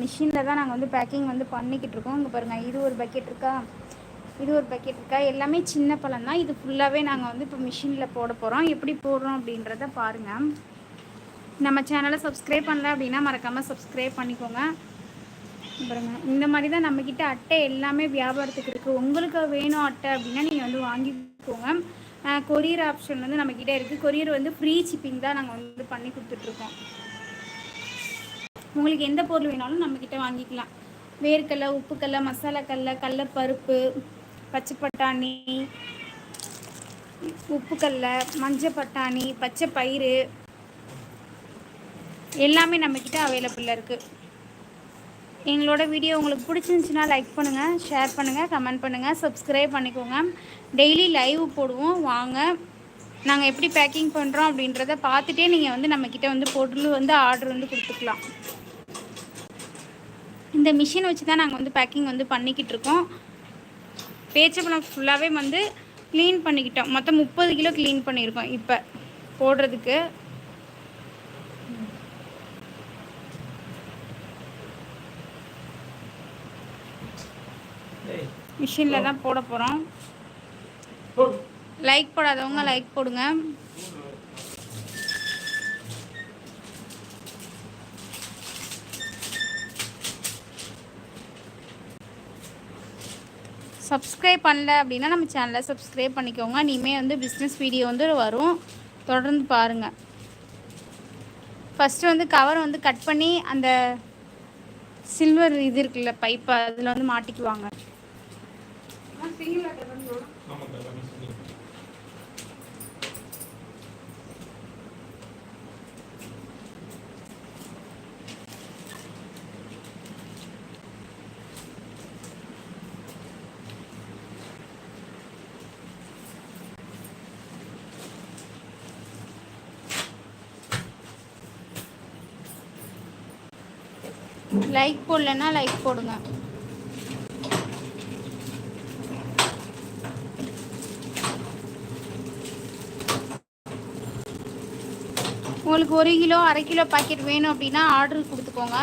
மிஷினில் தான் நாங்கள் வந்து பேக்கிங் வந்து பண்ணிக்கிட்டு இருக்கோம். இங்கே பாருங்கள் இது ஒரு பக்கெட் இருக்கா? இது ஒரு பக்கெட் இருக்கா? எல்லாமே சின்ன பழம் தான். இது ஃபுல்லாகவே நாங்கள் வந்து இப்போ மிஷினில் போட போகிறோம் எப்படி போடுறோம் அப்படின்றத பாருங்கள் நம்ம சேனலை சப்ஸ்கிரைப் பண்ணல அப்படின்னா மறக்காமல் சப்ஸ்கிரைப் பண்ணிக்கோங்க. பாருங்க இந்த மாதிரி தான் நம்மக்கிட்ட அட்டை எல்லாமே வியாபாரத்துக்கு இருக்குது உங்களுக்கு வேணும் அட்டை அப்படின்னா நீங்கள் வந்து வாங்கிக்கோங்க. கொரியர் ஆப்ஷன் வந்து நம்மக்கிட்ட இருக்குது கொரியர் வந்து ஃப்ரீ ஷிப்பிங் தான் நாங்கள் வந்து பண்ணி கொடுத்துட்ருக்கோம் உங்களுக்கு எந்த பொருள் வேணாலும் நம்மக்கிட்ட வாங்கிக்கலாம். வேர்க்கடலை உப்புக்கடலை மசாலாக்கடலை கடலப்பருப்பு பச்சை பட்டாணி உப்புக்கடலை மஞ்சள் பட்டாணி பச்சை பயிறு எல்லாமே நம்மக்கிட்ட அவைலபிளாக இருக்குது எங்களோட வீடியோ உங்களுக்கு பிடிச்சிருந்துச்சுன்னா லைக் பண்ணுங்கள் ஷேர் பண்ணுங்கள் கமெண்ட் பண்ணுங்கள் சப்ஸ்கிரைப் பண்ணிக்கோங்க. டெய்லி லைவ் போடுவோம். வாங்க நாங்கள் எப்படி பேக்கிங் பண்ணுறோம் அப்படின்றத பார்த்துட்டே நீங்கள் வந்து நம்மக்கிட்ட வந்து பொருள் வந்து ஆர்டர் வந்து கொடுத்துக்கலாம். இந்த மிஷின் வச்சு தான் நாங்கள் வந்து பேக்கிங் வந்து பண்ணிக்கிட்டு இருக்கோம். பேச்சப்பழம் ஃபுல்லாகவே வந்து க்ளீன் பண்ணிக்கிட்டோம். மொத்தம் முப்பது கிலோ க்ளீன் பண்ணியிருக்கோம் இப்போ போடுறதுக்கு. மிஷினில் தான் போட போகிறோம் லைக் போடாதவங்க லைக் போடுங்க. சப்ஸ்கிரைப் பண்ணல அப்படின்னா நம்ம சேனலை சப்ஸ்கிரைப் பண்ணிக்கோங்க. இனிமேல் வந்து பிஸ்னஸ் வீடியோ வந்து வரும். தொடர்ந்து பாருங்கள் ஃபஸ்ட்டு வந்து கவர் வந்து கட் பண்ணி அந்த சில்வர் இது இருக்குல்ல பைப்பை அதில் வந்து மாட்டிக்குவாங்க. லைக் போடலன்னா லைக் போடுங்க. உங்களுக்கு ஒரு கிலோ அரை கிலோ பாக்கெட் வேணும் அப்படின்னா ஆர்டர் கொடுத்துக்கோங்க.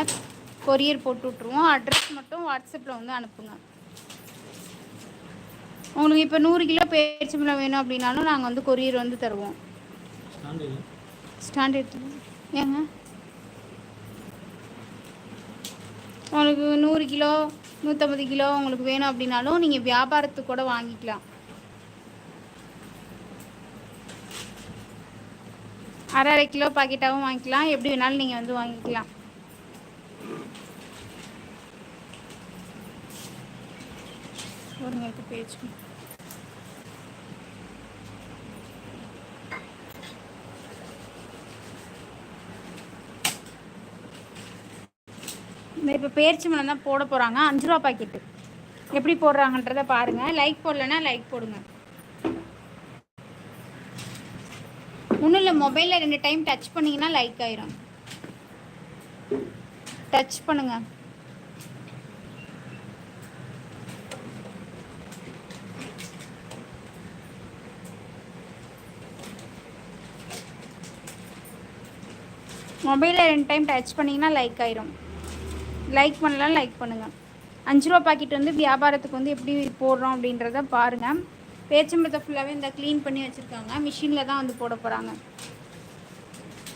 கொரியர் போட்டு விட்ருவோம் அட்ரஸ் மட்டும் வாட்ஸ்அப்பில் வந்து அனுப்புங்க. உங்களுக்கு இப்போ நூறு கிலோ பேரிச்சம்பழம் வேணும் அப்படின்னாலும் நாங்கள் வந்து கொரியர் வந்து தருவோம். ஸ்டாண்ட் எடுத்து ஏங்க? உங்களுக்கு நூறு கிலோ நூற்றம்பது கிலோ உங்களுக்கு வேணும் அப்படின்னாலும் நீங்கள் வியாபாரத்துக்கு கூட வாங்கிக்கலாம். அரை அரை கிலோ பாக்கெட்டாகவும் வாங்கிக்கலாம். எப்படி வேணாலும் நீங்கள் வந்து வாங்கிக்கலாம். ஒரு பேச்சு. இப்போ பேரிச்சி மலம் தான் போட போகிறாங்க அஞ்சு ரூபா பாக்கெட்டு எப்படி போடுறாங்கன்றத பாருங்கள் லைக் போடலன்னா லைக் போடுங்க. ஒன்றும் இல்லை மொபைலில் ரெண்டு டைம் டச் பண்ணிங்கன்னா லைக் ஆயிரும். டச் பண்ணுங்க. மொபைலில் ரெண்டு டைம் டச் பண்ணிங்கன்னா லைக் ஆயிரும். லைக் பண்ணலாம் லைக் பண்ணுங்கள் அஞ்சு ரூபா பாக்கெட் வந்து வியாபாரத்துக்கு வந்து எப்படி போடுறோம் அப்படின்றத பாருங்கள் பேச்சம்பழத்தை ஃபுல்லாகவே இந்த க்ளீன் பண்ணி வச்சுருக்காங்க. மிஷினில் தான் வந்து போட போகிறாங்க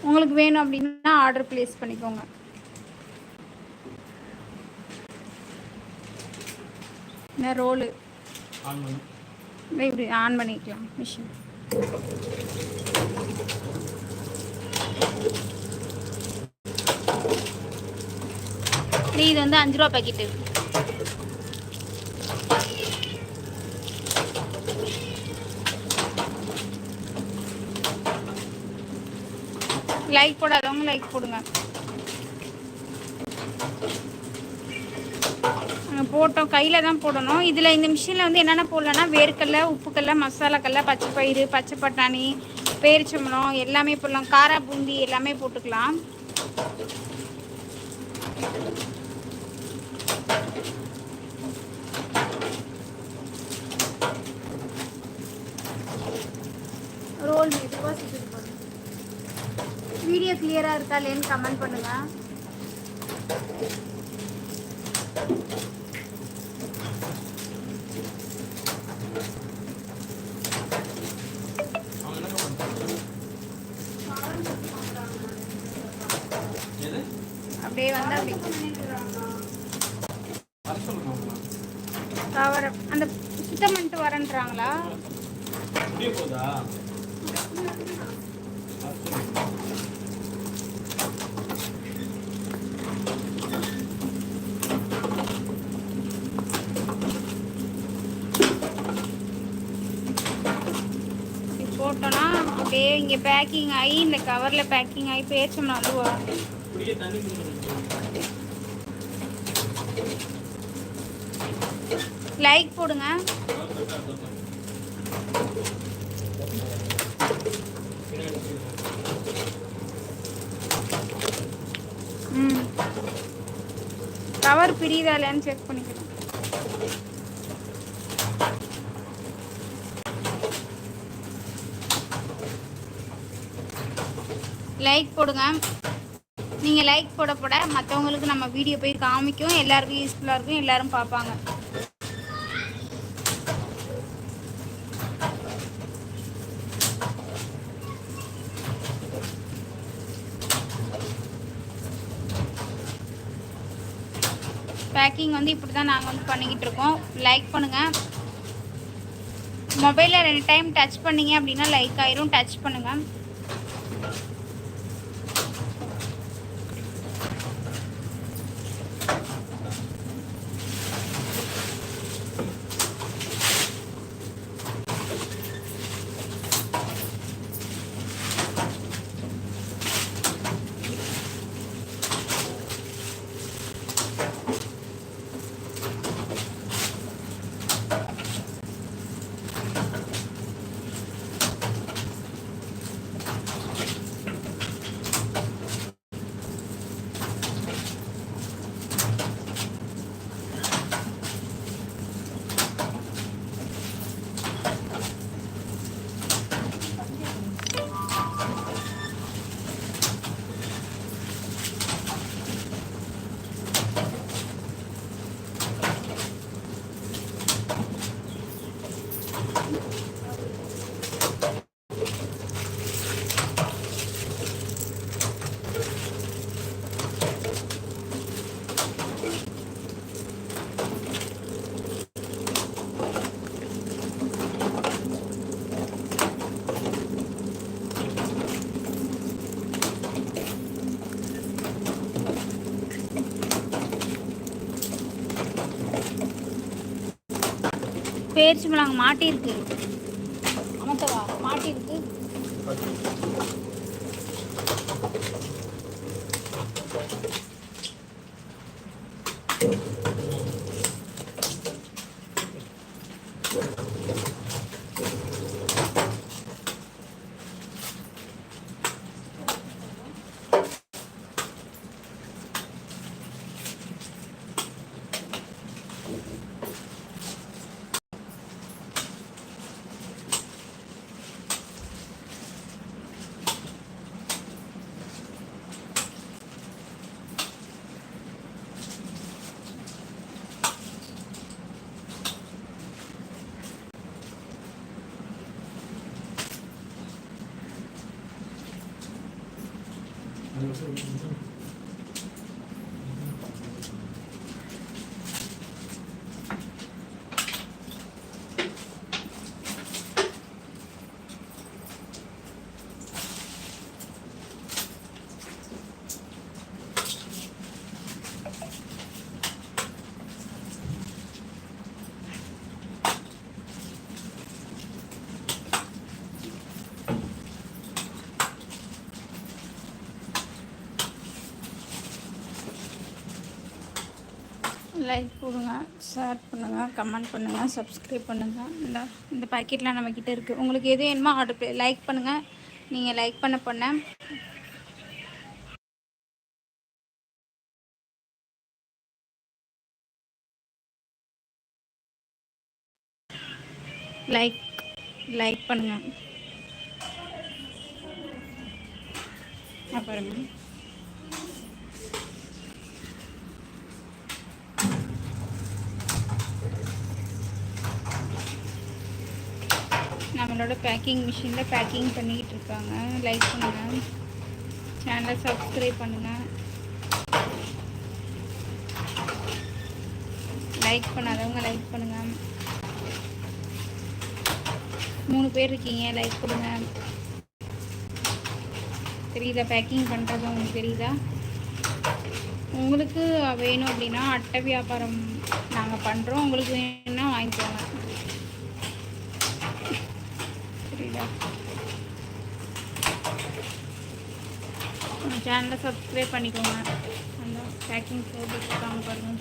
உங்களுக்கு வேணும் அப்படின்னா ஆர்டர் ப்ளேஸ் பண்ணிக்கோங்க. இந்த ரோலு இப்படி ஆன் பண்ணிக்கலாம் மிஷின் இது வந்து அஞ்சு ரூபா பாக்கெட்டு லைக் போடாதவங்க லைக் போடுங்க. போட்டோம் கையில் தான் போடணும். இதில் இந்த மிஷினில் வந்து என்னென்ன போடலன்னா வேர்க்கடலை உப்புக்கல்ல மசாலாக்கல்ல பச்சை பயிறு பச்சை பட்டாணி பேரிச்சம்பழம் எல்லாமே போடலாம். காரா பூந்தி எல்லாமே போட்டுக்கலாம். ரோல் மெதுவாக சுற்றிட்டு போடுங்க வீடியோ கிளியராக இருக்கா இல்லைன்னு கமெண்ட் பண்ணுங்கள் அப்படியே வந்து அப்படி வர அந்த சுத்தம் பண்ணிட்டு வரேன்றாங்களா? போட்டோன்னா அப்படியே இங்கே பேக்கிங் ஆகி இந்த கவரில் பேக்கிங் ஆகி பேச்சோம்னா வந்து வரும் குடிக்க தண்ணி கொடுங்க லைக் போடுங்க. ம். கவர் பிரியுதா இல்லையான்னு செக் பண்ணிக்கிறேன் லைக் போடுங்க. நீங்கள் லைக் போட போட மற்றவங்களுக்கு நம்ம வீடியோ போய் காமிக்கும். எல்லாருக்கும் யூஸ்ஃபுல்லாக இருக்கும். எல்லாரும் பார்ப்பாங்க. பேக்கிங் வந்து இப்படி தான் நாங்கள் வந்து பண்ணிக்கிட்டு இருக்கோம். லைக் பண்ணுங்கள் மொபைலில் ரெண்டு டைம் டச் பண்ணீங்க அப்படின்னா லைக் ஆயிரும். டச் பண்ணுங்கள் பேரிச்சி மிளகாய் மாட்டியிருக்கு அமத்தவா மாட்டியிருக்கு Thank services லைக் போடுங்க ஷேர் பண்ணுங்கள் கமெண்ட் பண்ணுங்கள் சப்ஸ்கிரைப் பண்ணுங்கள் இந்த இந்த பாக்கெட்லாம் நம்மக்கிட்ட இருக்குது உங்களுக்கு எது வேணுமோ ஆர்டர் லைக் பண்ணுங்கள் நீங்கள் லைக் பண்ண பண்ண. லைக் லைக் பண்ணுங்கள் அப்புறமா. நம்மளோட பேக்கிங் மிஷினில் பேக்கிங் பண்ணிக்கிட்டு இருக்காங்க. லைக் பண்ணுங்கள் சேனலை சப்ஸ்கிரைப் பண்ணுங்கள் லைக் பண்ணாதவங்க லைக் பண்ணுங்கள் மூணு பேர் இருக்கீங்க லைக் கொடுங்க. தெரியுதா? பேக்கிங் பண்ணுறது உங்களுக்கு தெரியுதா? உங்களுக்கு வேணும் அப்படின்னா அட்டை வியாபாரம் நாங்கள் பண்ணுறோம் உங்களுக்கு வேணும்னா வாங்கிக்கோங்க. புரியுதா சேனலை சப்ஸ்கிரைப் பண்ணிக்கோங்க. அந்த பேக்கிங் போட்டுருக்காங்க பாருங்க.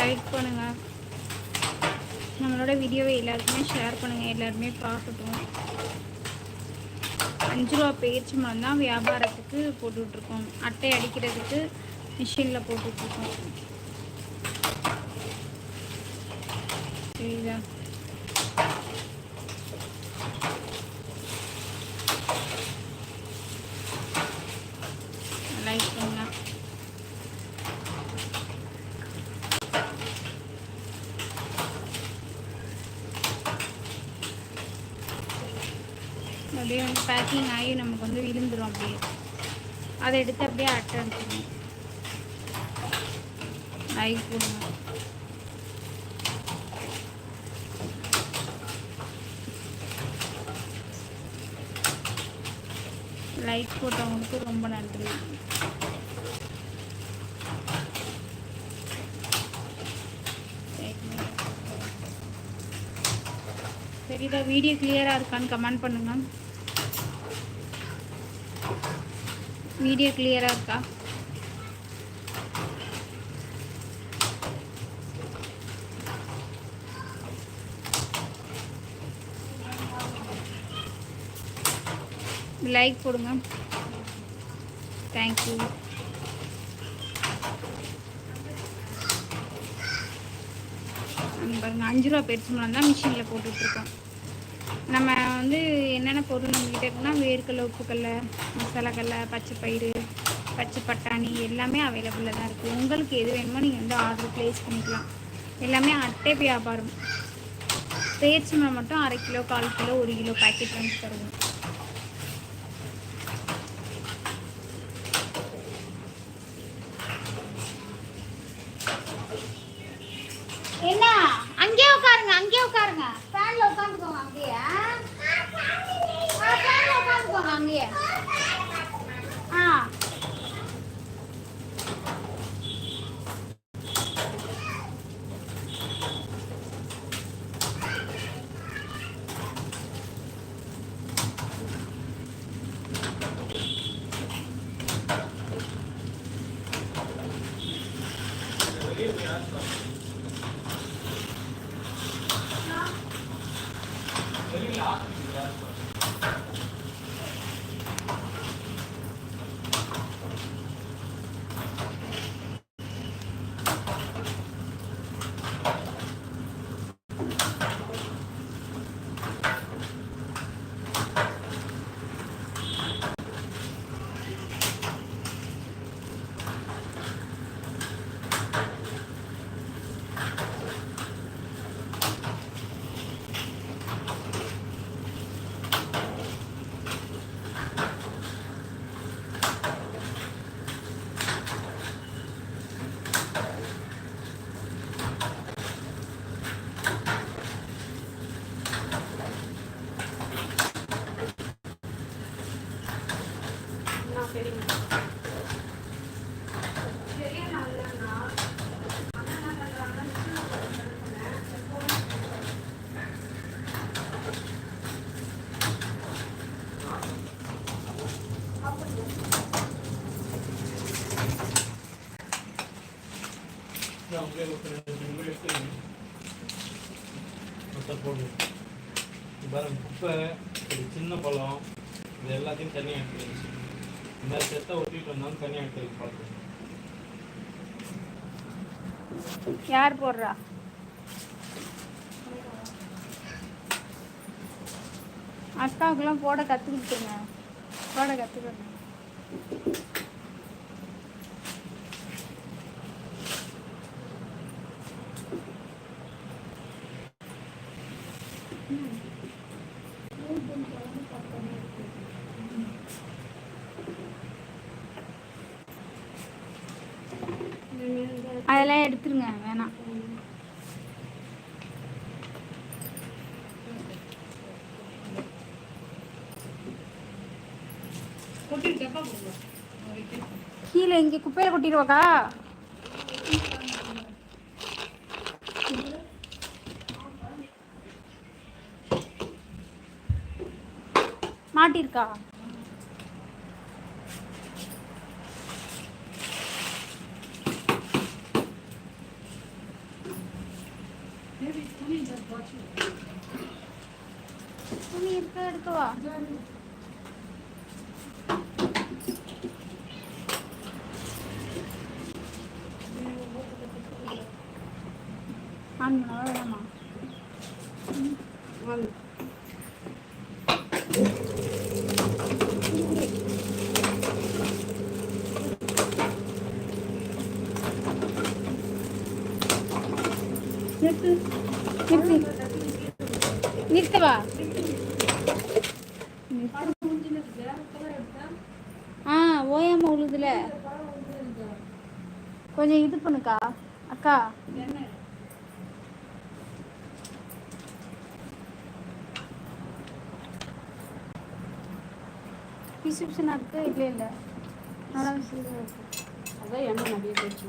லைக் பண்ணுங்கள் நம்மளோட வீடியோவை எல்லாருக்குமே ஷேர் பண்ணுங்கள் எல்லாருமே பார்க்கட்டும். அஞ்சு ரூபா பேச்சு மரம் தான் வியாபாரத்துக்கு போட்டுட்ருக்கோம். அட்டை அடிக்கிறதுக்கு மிஷினில் போட்டுட்ருக்கோம். சரிதா லைக் பண்ணுங்க அப்படியே வந்து பேக்கிங் ஆகி நமக்கு வந்து விழுந்துரும் அப்படியே. அதை எடுத்து அப்படியே அட்டை அடிச்சிடணும். லைக் போடணும் லைக் போட்டவங்களுக்கு ரொம்ப நன்றி சரிதா வீடியோ கிளியராக இருக்கான்னு கமெண்ட் பண்ணுங்கள் வீடியோ கிளியராக இருக்கா? லைக் போடுங்க. தேங்க்யூ பாருங்க அஞ்சு ரூபா பெருசு மூலம் தான் மிஷினில் போட்டுட்ருக்கோம் நம்ம வந்து என்னென்ன பொருள் நம்மகிட்ட இருக்குன்னா வேர்க்கடலை உப்புக்கடலை மசாலாக்கடலை பச்சை பயிறு பச்சை பட்டாணி எல்லாமே அவைலபிளாக தான் இருக்குது உங்களுக்கு எது வேணுமோ நீங்கள் வந்து ஆர்டர் ப்ளேஸ் பண்ணிக்கலாம். எல்லாமே அட்டை வியாபாரம். பேரிச்சம்பழம் மட்டும் அரை கிலோ கால் கிலோ ஒரு கிலோ பேக்கெட் வந்து தருவோம். that's போடுவோம் இது பாருங்க குப்பை ஒரு சின்ன பழம் இது எல்லாத்தையும் தனியாக எடுத்து வச்சு. இந்த மாதிரி செத்தை ஒட்டிட்டு வந்தாலும் தனியாக எடுத்து வைக்க யார் போடுறா? அக்காவுக்கெல்லாம் போட கற்றுக்கிட்டுங்க போட கற்றுக்கணும் கீழே இங்கே குப்பையில கொட்டிடுவாக்கா? மாட்டிருக்கா? துணி இருக்கா எடுக்கவா? ஆன் பண்ணவா வேணாமா நிறுத்து நிறுத்து நிறுத்தவா ஆ ஓயாம உழுதுல. கொஞ்சம் இது பண்ணுக்கா. அக்கா. பிசு பிசுனா இருக்கு? இல்லை இல்லை. நல்லா அதான் எண்ணெய் நிறைய போச்சு